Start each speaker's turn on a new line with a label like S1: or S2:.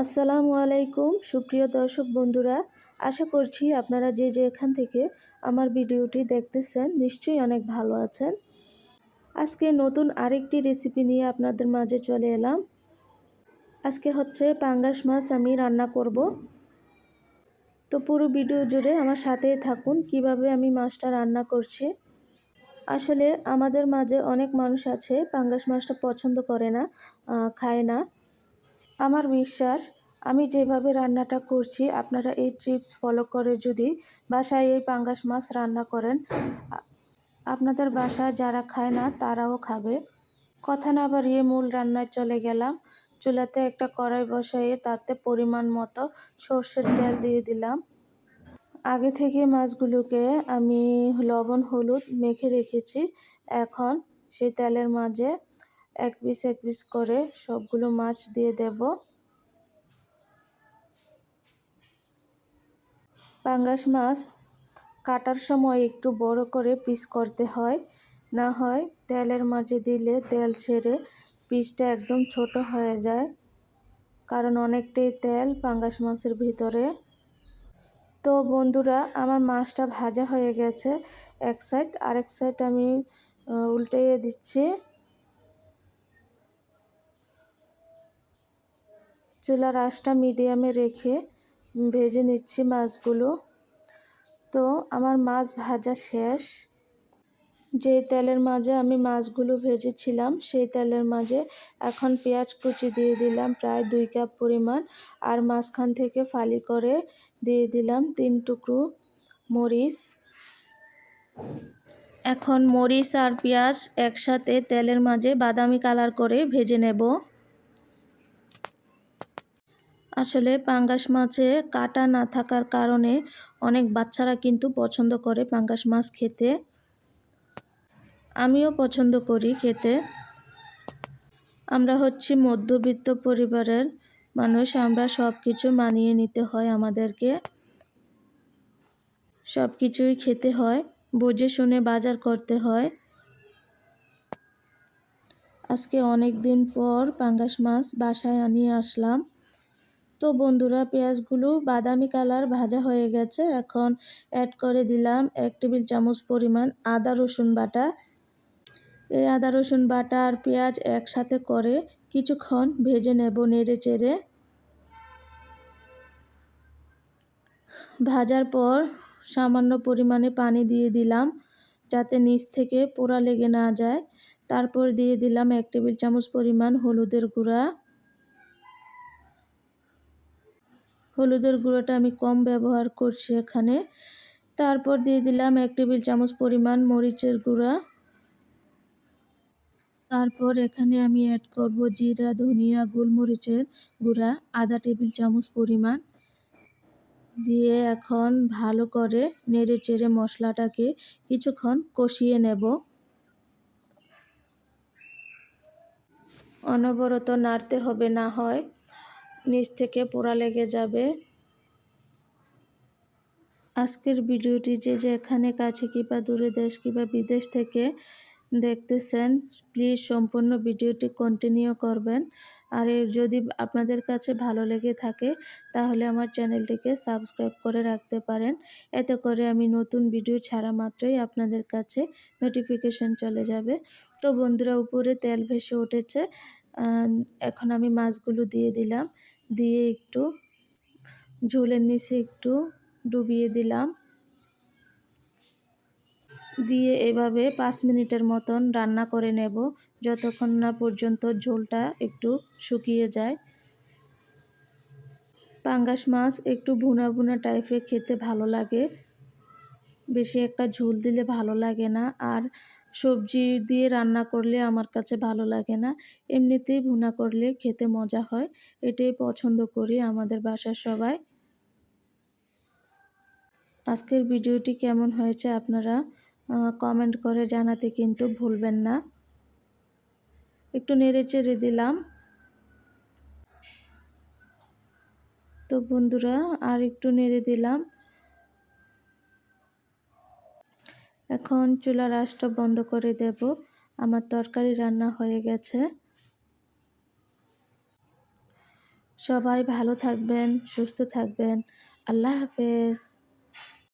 S1: আসসালামু আলাইকুম, সুপ্রিয় দর্শক বন্ধুরা। আশা করছি আপনারা যে যে এখান থেকে আমার ভিডিওটি দেখতেছেন, নিশ্চয়ই অনেক ভালো আছেন। আজকে নতুন আরেকটি রেসিপি নিয়ে আপনাদের মাঝে চলে এলাম। আজকে হচ্ছে পাঙ্গাস মাছ আমি রান্না করব। তো পুরো ভিডিও জুড়ে আমার সাথেই থাকুন, কীভাবে আমি মাছটা রান্না করছি। আসলে আমাদের মাঝে অনেক মানুষ আছে, পাঙ্গাস মাছটা পছন্দ করে না খায় না। আমার বিশ্বাস, আমি যেভাবে রান্নাটা করছি, আপনারা এই ট্রিপস ফলো করে যদি বাসায় এই পাঙ্গাস মাছ রান্না করেন, আপনাদের বাসায় যারা খায় না, তারাও খাবে। কথা না বাড়িয়ে মূল রান্নায় চলে গেলাম। চুলাতে একটা কড়াই বসাইয়ে তাতে পরিমাণ মতো সর্ষের তেল দিয়ে দিলাম। আগে থেকে মাছগুলোকে আমি লবণ, হলুদ মেখে রেখেছি। এখন সেই তেলের মাঝে এক পিস এক পিস করে সবগুলো মাছ দিয়ে দেব। পাঙ্গাস মাছ কাটার সময় একটু বড় করে পিস করতে হয়। না হয় তেলের মাঝে দিলে তেল ছেড়ে পিসটা একদম ছোট হয়ে যায়, কারণ অনেকটাই তেল পাঙ্গাস মাছের ভিতরে। তো বন্ধুরা, আমার মাছটা ভাজা হয়ে গেছে। এক সাইড আরেক সাইড আমি উল্টিয়ে দিচ্ছি। চুলার আঁচটা মিডিয়ামে রেখে ভেজে নিচ্ছি মাছগুলো। তো আমার মাছ ভাজা শেষ। যে তেলের মাঝে আমি মাছগুলো ভেজেছিলাম, সেই তেলের মাঝে এখন পেঁয়াজ কুচি দিয়ে দিলাম প্রায় দুই কাপ পরিমাণ আর মাঝখান থেকে ফালি করে দিয়ে দিলাম তিন টুকরো মরিচ। এখন মরিচ আর পেঁয়াজ একসাথে তেলের মাঝে বাদামি কালার করে ভেজে নেব। আসলে পাঙ্গাস মাছে কাটা না থাকার কারণে অনেক বাচ্চারা কিন্তু পছন্দ করে পাঙ্গাস মাছ খেতে। আমিও পছন্দ করি খেতে। আমরা হচ্ছি মধ্যবিত্ত পরিবারের মানুষ, আমরা সব কিছু মানিয়ে নিতে হয় আমাদেরকে। সব কিছুই খেতে হয়, বুঝে শুনে বাজার করতে হয়। আজকে অনেক দিন পর পাঙ্গাস মাছ বাসায় আনিয়ে আসলাম। তো বন্ধুরা, পেঁয়াজগুলো বাদামি কালার ভাজা হয়ে গেছে। এখন অ্যাড করে দিলাম এক টেবিল চামচ পরিমাণ আদা, রসুন বাটা। এই আদা, রসুন বাটা আর পেঁয়াজ একসাথে করে কিছুক্ষণ ভেজে নেব নেড়ে চেড়ে। ভাজার পর সামান্য পরিমাণে পানি দিয়ে দিলাম যাতে নিচ থেকে পোড়া লেগে না যায়। তারপর দিয়ে দিলাম এক টেবিল চামচ পরিমাণ হলুদের গুঁড়া। হলুদের গুঁড়োটা আমি কম ব্যবহার করছি এখানে। তারপর দিয়ে দিলাম এক টেবিল চামচ পরিমাণ মরিচের গুঁড়া। তারপর এখানে আমি অ্যাড করব জিরা, ধনিয়া, গোলমরিচের গুঁড়া, আধা টেবিল চামচ পরিমাণ। দিয়ে এখন ভালো করে নেড়ে চেড়ে মশলাটাকে কিছুক্ষণ কষিয়ে নেব। অনবরত নাড়তে হবে না হয়। নিচ থেকে পোড়া লেগে যাবে। আজকের ভিডিওটি যে যে এখানে কাছে কিংবা দূরে দেশ কিংবা বিদেশ থেকে দেখতেছেন প্লিজ সম্পূর্ণ ভিডিওটি কন্টিনিউ করবেন। আর যদি আপনাদের কাছে ভালো লেগে থাকে, তাহলে আমার চ্যানেলটিকে সাবস্ক্রাইব করে রাখতে পারেন। এতে করে আমি নতুন ভিডিও ছাড়া মাত্রই আপনাদের কাছে নোটিফিকেশন চলে যাবে। তো বন্ধুরা, উপরে তেল ভেসে উঠেছে। এখন আমি মাছগুলো দিয়ে দিলাম। দিয়ে একটু ঝোলের নিচে একটু ডুবিয়ে দিলাম। দিয়ে এভাবে পাঁচ মিনিটের মতন রান্না করে নেব, যতক্ষণ না পর্যন্ত ঝোলটা একটু শুকিয়ে যায়। পাঙ্গাস মাছ একটু ভুনা ভুনা টাইপের খেতে ভালো লাগে। বেশি একটা ঝোল দিলে ভালো লাগে না। আর সবজি দিয়ে রান্না করলে আমার কাছে ভালো লাগে না। এমনিতেই ভুনা করলে খেতে মজা হয়। এটাই পছন্দ করি আমাদের বাসার সবাই। আজকের ভিডিওটি কেমন হয়েছে আপনারা কমেন্ট করে জানাতে কিন্তু ভুলবেন না। একটু নেড়ে চেড়ে দিলাম। তো বন্ধুরা, আর একটু নেড়ে দিলাম। এখন চুলার আঁচটা বন্ধ করে দেব। আমার তরকারি রান্না হয়ে গেছে। সবাই ভালো থাকবেন, সুস্থ থাকবেন। আল্লাহ হাফেজ।